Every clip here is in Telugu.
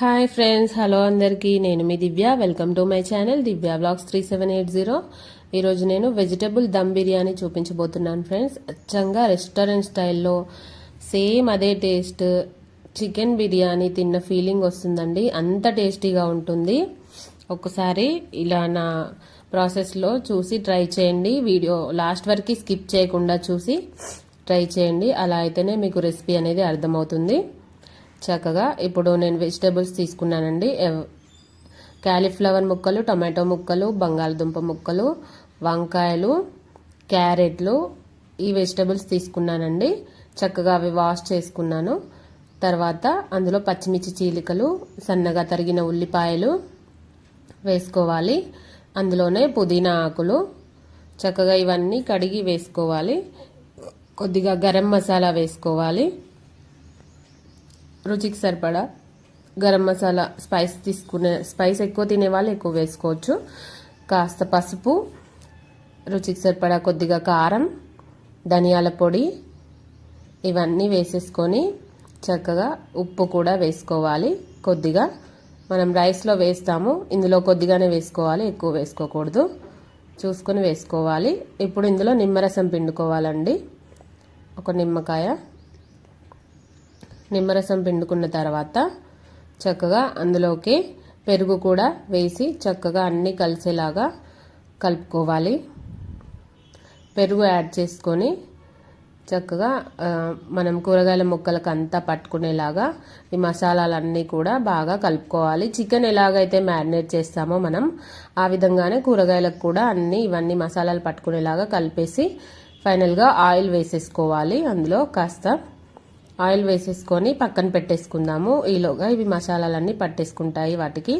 హాయ్ ఫ్రెండ్స్ హలో అందరికీ. నేను మీ Divya. Welcome to my channel Divya blogs three seven eight zero ఈరోజు నేను వెజిటబుల్ దమ్ బిర్యానీ చూపించబోతున్నాను ఫ్రెండ్స్ అచ్చంగా రెస్టారెంట్ స్టైల్లో సేమ్ అదే టేస్ట్ చికెన్ బిర్యానీ తిన్న ఫీలింగ్ వస్తుందండి. అంత టేస్టీగా ఉంటుంది. ఒకసారి ఇలా నా ప్రాసెస్లో చూసి ట్రై చేయండి. వీడియో లాస్ట్ వరకు స్కిప్ చేయకుండా చూసి ట్రై చేయండి. అలా అయితేనే మీకు రెసిపీ అనేది అర్థమవుతుంది. చక్కగా ఇప్పుడు నేను వెజిటేబుల్స్ తీసుకున్నానండి. ఎవ్- క్యాలీఫ్లవర్ ముక్కలు టమాటో ముక్కలు బంగాళదుంప ముక్కలు వంకాయలు క్యారెట్లు ఈ వెజిటేబుల్స్ తీసుకున్నానండి. చక్కగా అవి వాష్ చేసుకున్నాను. తర్వాత అందులో పచ్చిమిర్చి చీలికలు సన్నగా తరిగిన ఉల్లిపాయలు వేసుకోవాలి. అందులోనే పుదీనా ఆకులు. చక్కగా ఇవన్నీ కడిగి వేసుకోవాలి. కొద్దిగా గరం మసాలా వేసుకోవాలి. రుచికి సరిపడా గరం మసాలా స్పైస్ తీసుకునే స్పైస్ ఎక్కువ తినే వాళ్ళు ఎక్కువ వేసుకోవచ్చు. కాస్త పసుపు రుచికి సరిపడా కొద్దిగా కారం ధనియాల పొడి ఇవన్నీ వేసేసుకొని చక్కగా ఉప్పు కూడా వేసుకోవాలి. కొద్దిగా మనం రైస్లో వేస్తాము ఇందులో కొద్దిగానే వేసుకోవాలి ఎక్కువ వేసుకోకూడదు. చూసుకొని వేసుకోవాలి. ఇప్పుడు ఇందులో నిమ్మరసం పిండుకోవాలండి. ఒక నిమ్మకాయ నిమ్మరసం పిండుకున్న తర్వాత చక్కగా అందులోకి పెరుగు కూడా వేసి చక్కగా అన్నీ కలిసేలాగా కలుపుకోవాలి. పెరుగు యాడ్ చేసుకొని చక్కగా మనం కూరగాయల ముక్కలకు అంతా పట్టుకునేలాగా ఈ మసాలాలన్నీ కూడా బాగా కలుపుకోవాలి. చికెన్ ఎలాగైతే మ్యారినేట్ చేస్తామో మనం ఆ విధంగానే కూరగాయలకు కూడా అన్ని ఇవన్నీ మసాలాలు పట్టుకునేలాగా కలిపేసి ఫైనల్గా ఆయిల్ వేసేసుకోవాలి. అందులో కాస్త ఆయిల్ వేసేసుకొని పక్కన పెట్టేసుకుందాము. ఈలోగా ఇవి మసాలాలన్నీ పట్టేసుకుంటాయి వాటికి.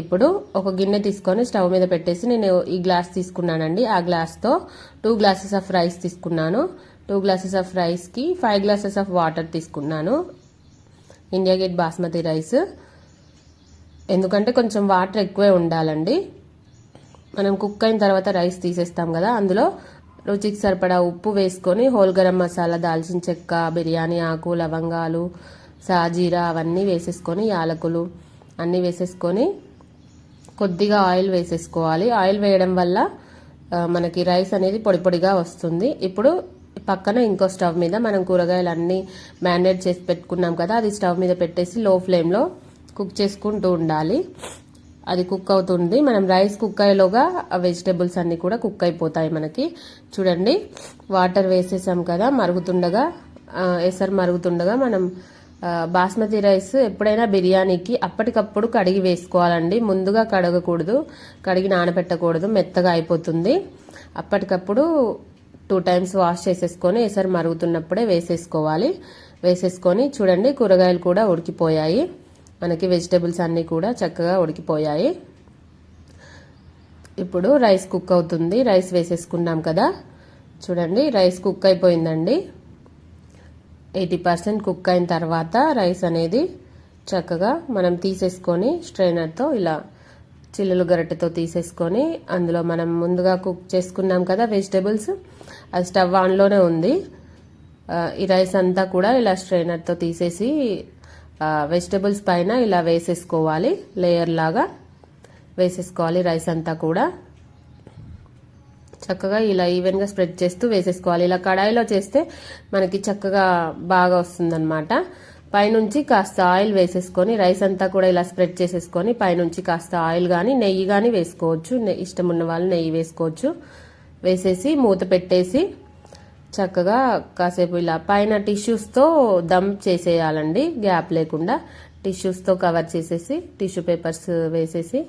ఇప్పుడు ఒక గిన్నె తీసుకొని స్టవ్ మీద పెట్టేసి నేను ఈ గ్లాస్ తీసుకున్నానండి. ఆ గ్లాస్తో టూ గ్లాసెస్ ఆఫ్ రైస్ తీసుకున్నాను. టూ గ్లాసెస్ ఆఫ్ రైస్కి ఫైవ్ గ్లాసెస్ ఆఫ్ వాటర్ తీసుకున్నాను. India Gate basmati rice. ఎందుకంటే కొంచెం వాటర్ ఎక్కువే ఉండాలండి. మనం కుక్ అయిన తర్వాత రైస్ తీసేస్తాం కదా అందులో రుచికి సరిపడా ఉప్పు వేసుకొని హోల్ గరం మసాలా దాల్చిన చెక్క బిర్యానీ ఆకు లవంగాలు సాజీరా అవన్నీ వేసేసుకొని యాలకులు అన్నీ వేసేసుకొని కొద్దిగా ఆయిల్ వేసేసుకోవాలి. ఆయిల్ వేయడం వల్ల మనకి రైస్ అనేది పొడి పొడిగా వస్తుంది. ఇప్పుడు పక్కన ఇంకో స్టవ్ మీద మనం కూరగాయలు అన్నీ మ్యారినేట్ చేసి పెట్టుకున్నాం కదా అది స్టవ్ మీద పెట్టేసి లో ఫ్లేమ్లో కుక్ చేసుకుంటూ ఉండాలి. అది కుక్ అవుతుంది. మనం రైస్ కుక్ అయ్యేలోగా ఆ వెజిటేబుల్స్ అన్నీ కూడా కుక్ అయిపోతాయి మనకి. చూడండి వాటర్ వేసేసాం కదా మరుగుతుండగా ఎసరు మరుగుతుండగా మనం బాస్మతి రైస్ ఎప్పుడైనా బిర్యానీకి అప్పటికప్పుడు కడిగి వేసుకోవాలండి. ముందుగా కడగకూడదు కడిగి నానబెట్టకూడదు మెత్తగా అయిపోతుంది. అప్పటికప్పుడు టూ టైమ్స్ వాష్ చేసేసుకొని ఎసరు మరుగుతున్నప్పుడే వేసేసుకోవాలి. వేసేసుకొని చూడండి కూరగాయలు కూడా ఉడికిపోయాయి. మనకి వెజిటేబుల్స్ అన్నీ కూడా చక్కగా ఉడికిపోయాయి. ఇప్పుడు రైస్ కుక్ అవుతుంది. రైస్ వేసేసుకున్నాం కదా. చూడండి రైస్ కుక్ అయిపోయిందండి. ఎయిటీ పర్సెంట్ కుక్ అయిన తర్వాత రైస్ అనేది చక్కగా మనం తీసేసుకొని స్ట్రైనర్తో ఇలా చిల్లులు గరిటెతో తీసేసుకొని అందులో మనం ముందుగా కుక్ చేసుకున్నాం కదా వెజిటేబుల్స్. అది స్టవ్ ఆన్లోనే ఉంది. ఈ రైస్ అంతా కూడా ఇలా స్ట్రైనర్తో తీసేసి వెజిటేబుల్స్ పైన ఇలా వేసేసుకోవాలి. లేయర్ లాగా వేసేసుకోవాలి రైస్ అంతా కూడా. చక్కగా ఇలా ఈవెన్గా స్ప్రెడ్ చేస్తూ వేసేసుకోవాలి. ఇలా కడాయిలో చేస్తే మనకి చక్కగా బాగా వస్తుందన్నమాట. పైనుంచి కాస్త ఆయిల్ వేసేసుకొని రైస్ అంతా కూడా ఇలా స్ప్రెడ్ చేసేసుకొని పైనుంచి కాస్త ఆయిల్ కానీ నెయ్యి కానీ వేసుకోవచ్చు. ఇష్టం ఉన్న వాళ్ళు నెయ్యి వేసుకోవచ్చు. వేసేసి మూత పెట్టేసి చక్కగా కాసేపు ఇలా పైన టిష్యూస్తో దమ్ చేసేయాలండి. గ్యాప్ లేకుండా టిష్యూస్తో కవర్ చేసేసి టిష్యూ పేపర్స్ వేసేసి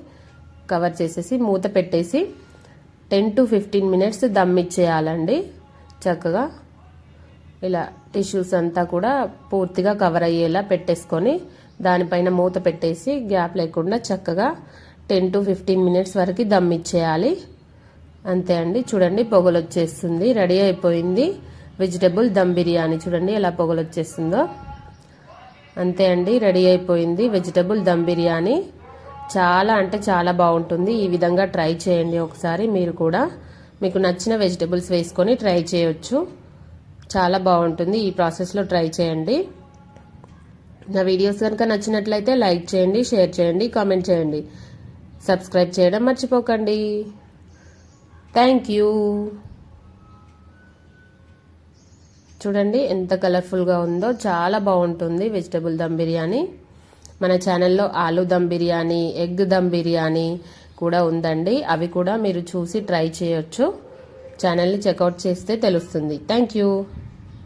కవర్ చేసేసి మూత పెట్టేసి ten to fifteen minutes dum ఇచ్చేయాలండి. చక్కగా ఇలా టిష్యూస్ అంతా కూడా పూర్తిగా కవర్ అయ్యేలా పెట్టేసుకొని దానిపైన మూత పెట్టేసి గ్యాప్ లేకుండా చక్కగా టెన్ టు ఫిఫ్టీన్ మినిట్స్ వరకు దమ్ ఇచ్చేయాలి. అంతే అండి. చూడండి పొగలు వచ్చేస్తుంది రెడీ అయిపోయింది. వెజిటబుల్ దమ్ బిర్యానీ చూడండి ఎలా పొగలు వచ్చేస్తుందో అంతే అండి రెడీ అయిపోయింది. వెజిటబుల్ దమ్ బిర్యానీ. చాలా అంటే చాలా బాగుంటుంది. ఈ విధంగా ట్రై చేయండి ఒకసారి మీరు కూడా. మీకు నచ్చిన వెజిటబుల్స్ వేసుకొని ట్రై చేయొచ్చు. చాలా బాగుంటుంది. ఈ ప్రాసెస్లో ట్రై చేయండి. నా వీడియోస్ కనుక నచ్చినట్లయితే లైక్ చేయండి షేర్ చేయండి కామెంట్ చేయండి. సబ్స్క్రైబ్ చేయడం మర్చిపోకండి. థ్యాంక్ యూ చూడండి ఎంత కలర్ఫుల్గా ఉందో చాలా బాగుంటుంది వెజిటబుల్ దమ్ బిర్యానీ. మన ఛానల్లో ఆలు దమ్ బిర్యానీ ఎగ్ దమ్ బిర్యానీ కూడా ఉందండి. అవి కూడా మీరు చూసి ట్రై చేయొచ్చు. ఛానల్ని చెక్అవుట్ చేస్తే తెలుస్తుంది. Thank you